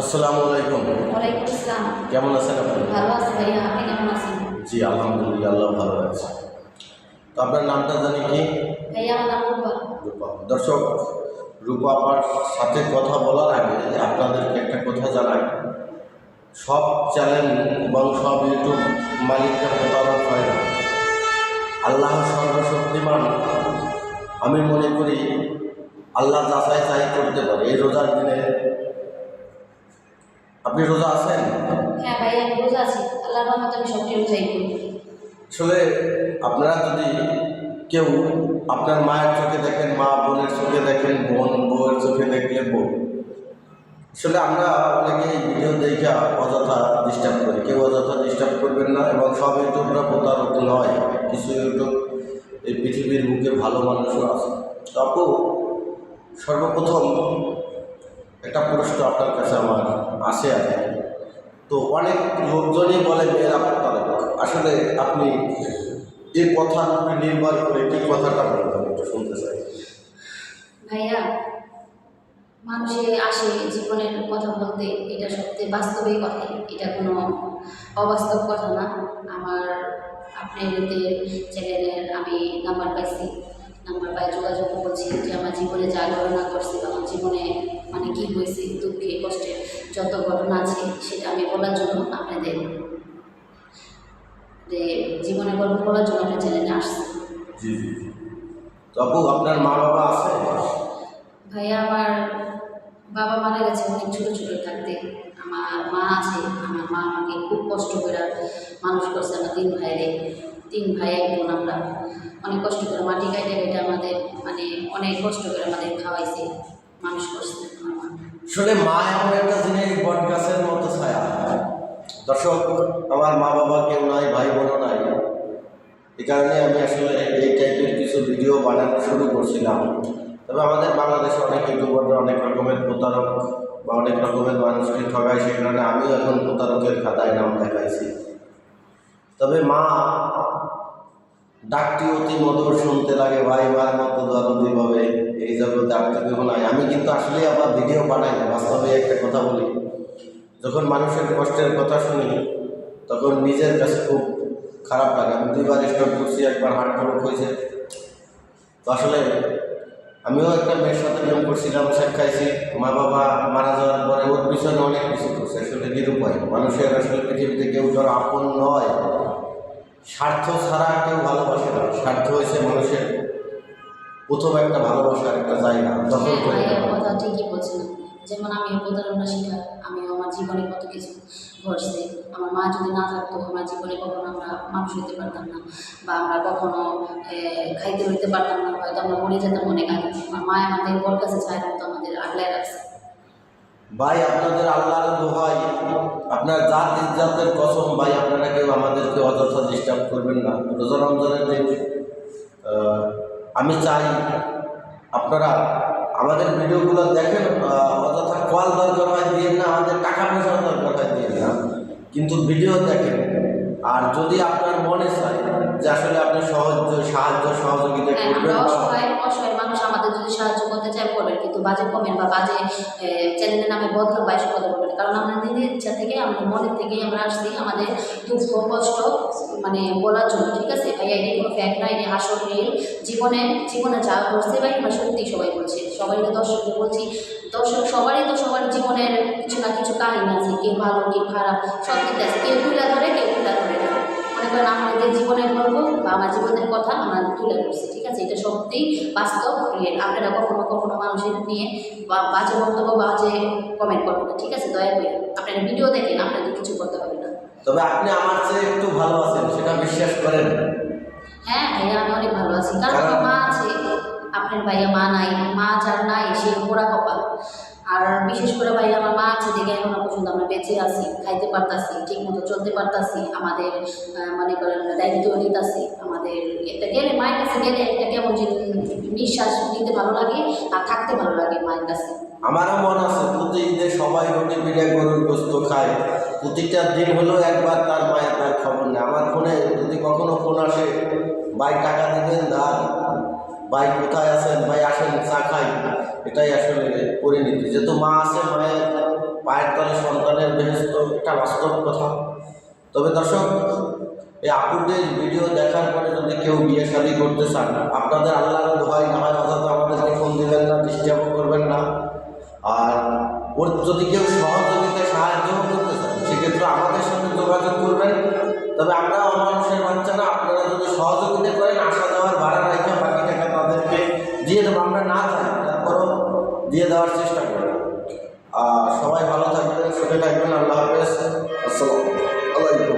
আসসালামু আলাইকুম। ওয়ালাইকুম আসসালাম। কেমন আছেন আপনি? ভালো আছি ভাইয়া আপনি কেমন আছেন? জি আলহামদুলিল্লাহ আল্লাহ ভালো আছে। তো আপনার নামটা জানি কি? ভাইয়া আমার নাম রূপা। রূপা। দর্শক রূপা আপার সাথে কথা বলার আগে আপনাদেরকে একটা কথা জানাই। সব চ্যানেল এবং সব ইউটিউব মালিকরা প্রতারক হয় না। আল্লাহ সর্বশক্তিমান। আমি মনে করি আল্লাহ যাচাই চাই করতে পারে। এই রোজার দিনে আপনি রোজা আছেন? হ্যাঁ ভাইয়া আমি রোজা আছি। আল্লাহর রহমতে আমি সবটি রোজাই করি। আসলে আপনারা যদি কেউ আপনার মায়ের চোখে দেখেন মা বোনের চোখে দেখেন বোন বউয়ের চোখে দেখলে বউ আসলে আমরা অনেকে এই ভিডিও দেখে অযথা ডিস্টার্ব করি। কেউ অযথা ডিস্টার্ব করবেন না এবং সব ইউটিউবরা প্রতারক নয় কিছু ইউটিউব এই পৃথিবীর বুকে ভালো মানুষও আছে। তো আপু সর্বপ্রথম একটা প্রশ্ন আপনার কাছে আমার। আসে। আর তো অনেক লোকজনই বলে মেয়েরা প্রতারক আসলে আপনি এই কথার উপরে নির্ভর করে কি কথাটা বলবেন, একটু শুনতে চাই। ভাইয়া, মানুষে আসে জীবনের কথা বলতে, এটা সত্যি বাস্তবিক কথা, এটা কোনো অবাস্তব কথা না। আমার আপনার এতে চ্যানেলের আমি নাম্বার পাইছি, নাম্বার পাই যোগাযোগ করছি যে আমার জীবনে যা ঘটনা করছে আমার জীবনে মানে কী হয়েছে দুঃখে কষ্টে যত ঘটনা আছে সেটা আমি বলার জন্য আপনাদের যে জীবনে গল্প বলার জন্য আপনার চ্যানেলে আসছি। জি জি জি। তো আপু আপনার মা বাবা আছে? ভাইয়া আমার বাবা মারা গেছে অনেক ছোটো ছোটো থাকতে। আমার মা আছে আমার মা আমাকে খুব কষ্ট করে মানুষ করছে আমার তিন ভাইরে। তিন ভাই এক বোন আমরা। অনেক কষ্ট করে মাটি কাটে কেটে আমাদের মানে অনেক কষ্ট করে আমাদের খাওয়াইছে। মানুষ করছে। আসলে মা এমন একটা জিনিস বট গাছের মতো ছায়া। দর্শক, আমার মা বাবা কেউ নাই, ভাই বোনও নাই। এই কারণে আমি আসলে এই টাইপের কিছু ভিডিও বানানো শুরু করছিলাম। তবে আমাদের বাংলাদেশে অনেক ইউটিউবাররা অনেক রকমের প্রতারক বা অনেক রকমের মানুষকে ঠগায়, সেই কারণে আমিও এখন প্রতারকের খাতায় নাম দেখাইছি। তবে মা, ডাকটি অতি মধুর, শুনতে লাগে, ভাই মার মতো দরদি ভাবে এই জগতে আর তো নাই। আমি কিন্তু আসলে আবার ভিডিও বানাই না বাস্তবে একটা কথা বলি। যখন মানুষের কষ্টের কথা শুনি, তখন নিজের কাছে খুব খারাপ লাগে। আমি দুইবার স্টক করছি, একবার হার্ট ব্লক হয়েছে তো আসলে আমিও একটা মেয়ের সাথে প্রেম করছিলাম শেখ খাইছি। মা বাবা মারা যাওয়ার পরে ওর পিছনে অনেক কিছু করছে, আসলে নিরুপায়। মানুষের আসলে পৃথিবীতে কেউ ধর আপন নয়, স্বার্থ ছাড়া কেউ ভালোবাসে না। স্বার্থ হয়েছে মানুষের। প্রথম একটা ভালোবাসার একটা জায়গা দখল হ্যাঁ করে কথা ঠিকই বলছেন। যেমন আমি প্রতারণা শিকার আমি আমার জীবনে কত কিছু ঘটছে। আমার মা যদি না থাকতো আমার জীবনে কখনো আমরা মানুষ হইতে পারতাম না বা আমরা কখনো খাইতে হইতে পারতাম না হয়তো আমরা মরে যেতাম অনেক আগে। আমার মা আমাদের বর কাছে চায় মতো আমাদের আগলায় রাখছে। ভাই আপনাদের আল্লাহর দোহাই আপনার জাত ইজ্জাতের কসম ভাই আপনারা কেউ আমাদেরকে অযথা ডিস্টার্ব করবেন না। রোজা রমজানের আহ, আমি চাই আপনারা আমাদের ভিডিওগুলো দেখেন অযথা কল দরকার হয় দিয়ে না আমাদের টাকা পয়সা দরকার হয় দিয়ে না কিন্তু ভিডিও দেখেন আর যদি আপনার মনে চায় যে আসলে আপনি সহজ সাহায্য সহযোগিতা হ্যাঁ করবেন অসহায় অসহায় মানুষ আমাদের যদি সাহায্য করতে চায় করবেন কিন্তু বাজে কমেন্ট বা বাজে চ্যানেলের নামে বদনাম বাইশ কথা বলবেন কারণ আমরা নিজের ইচ্ছা থেকে, আমরা মনের থেকে আমরা আসছি আমাদের দুঃখ, কষ্ট মানে বলার জন্য, ঠিক আছে? ভাই, এটা কোনো ফ্যাক্ট না এটা আসল রিয়েল জীবনে জীবনে যা করছে ভাই, আমরা সত্যি সবাই বলছি। সবাইকে দর্শককে বলছি, দর্শক সবারই তো সবার জীবনের কিছু না কিছু কাহিনী আছে। কেউ ভালো কেউ খারাপ, সব কিছু আছে। কেউ তুলে ধরে, কেউ তুলে ধরে না। করেন আমাদের জীবনের গল্প বা আমার জীবনের কথা আমরা তুলে ধরছি ঠিক আছে? এটা সত্যিই বাস্তব রিয়েল আপনারা কখনো কখনো মানুষের নিয়ে বা বাজে বক্তব্য বাজে কমেন্ট করবেন না ঠিক আছে? দয়া করে। আপনারা ভিডিও দেখেন আপনাদের কিছু করতে হবে না। তবে আপনি আমার চেয়ে একটু ভালো আছেন সেটা বিশ্বাস করেন। হ্যাঁ ভাইয়া আমি অনেক ভালো আছি। কারণ আমার মা আছে আপনার ভাইয়া মা নাই মা যার নাই সে পোড়া কপাল। আর বিশেষ করে ভাই, আমার মা আছে দেখে এখনও পর্যন্ত আমরা বেঁচে আছি, খাইতে পারতাছি ঠিক মতো চলতে পারতাছি, আমাদের মনে করেন দায়িত্ব নিতাছি, আমাদের একটা গেলে মায়ের কাছে গেলে একটা কেমন যে নিঃশ্বাস নিতে ভালো লাগে আর থাকতে ভালো লাগে মায়ের কাছে। আমারও মন আছে প্রতি ঈদে সবাই রুটি পিঠে গরুর গোস্ত খায়। প্রতিটা দিন হলেও একবার তার মায়ের, তার খবর নেই আমার ফোনে যদি কখনো ফোন আসে, ভাই, টাকা দিবেন দান ভাই কোথায় আছেন? ভাই আসেন, চা খাই। এটাই আসলে পরিণতি। যেহেতু মা আছে মায়ের পায়ের তলে সন্তানের বেহেস্ত এটা বাস্তব কথা। তবে দর্শক, এই আপুদের ভিডিও দেখার পরে যদি কেউ বিয়ে শাদী করতে চান, আপনাদের আল্লাহর ভয় না হয় অযথা আমাদেরকে ফোন দেবেন না ডিস্টার্বও করবেন না। আর ওর যদি কেউ সহযোগিতা সাহায্যও করতে চান, সেক্ষেত্রে আমাদের সাথে যোগাযোগ করবেন। তবে আমরা অমানুষের বাচ্চা না আপনারা যদি সহযোগিতা করেন আসা যাওয়ার ভাড়া দিয়ে দেবো, আমরা না চাই, তারপরও দিয়ে দেওয়ার চেষ্টা করব। আর সবাই ভালো থাকবেন, সুখে থাকবেন, আল্লাহ হাফেজ। আসসালাম আলাইকুম।